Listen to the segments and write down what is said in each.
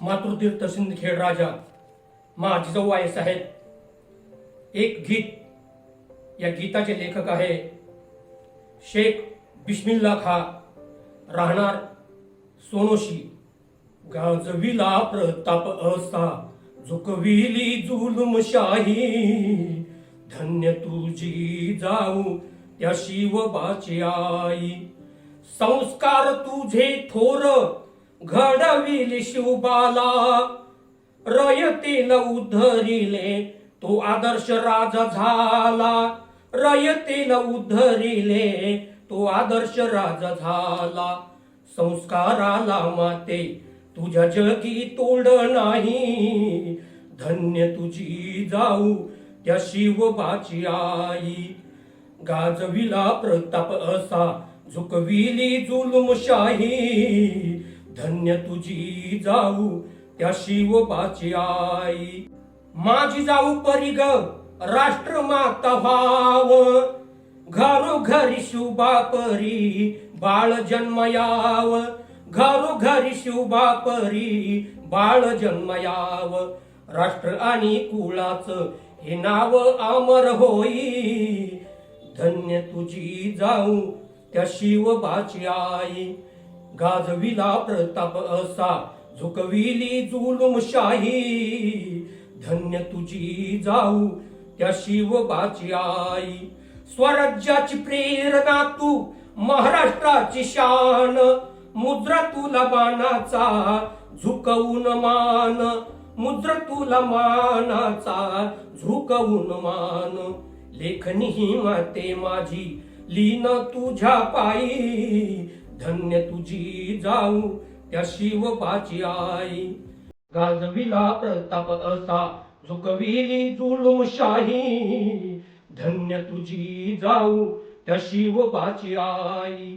मातृतीर्थ सिंदखेड राजा माझी जो आहेत एक गीत. या गीताचे लेखक आहे शेख बिस्मिल्ला खा. राहणार सोनोशी. गाजविला प्रताप असा. झुकविली जुलुमशाही धन्य तुझी जाऊ त्या शिवबाची आई. संस्कार तुझे थोर घडविले शिवबाला. रयतेला उद्धरिले तो आदर्श राजा झाला. रयतेला उद्धरिले तो आदर्श राजा झाला. संस्काराला माते तुझ्या जगी तोड नाही. धन्य तुझी जाऊ त्या शिवबाची आई. गाजविला प्रताप असा झुकविली जुलुमशाही. धन्य तुझी जाऊ त्या शिवबाची आई. माझी जाऊ परी ग राष्ट्रमाता व्हाव. घरोघरी शुभा परी बाळ जन्मयाव. घरोघरी शुभा परी बाळ जन्मयाव. राष्ट्र आणि कुळाचं हे नाव अमर होई. धन्य तुझी जाऊ त्या शिवबाची आई. गाजविला प्रताप असा झुकविली जुलमशाही धन्य तुझी जाऊ त्या शिवबाची आई. स्वराज्याची प्रेरणा तू महाराष्ट्राची शान. मुद्रा तुला बाणाचा झुकवून मान. मुद्रा तुला मानाचा झुकवून मान. लेखनी ही माते माझी लीन तुझ्या पायी. धन्य तुझी जाऊ त्या शिवपाची आई. गाजविला प्रताप असा झुकविली जुलमशाही धन्य तुझी जाऊ त्या शिवबाची आई.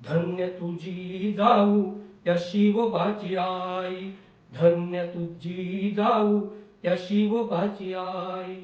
धन्य तुझी जाऊ त्या शिवबाची आई. धन्य तुझी जाऊ त्या शिवबाची आई.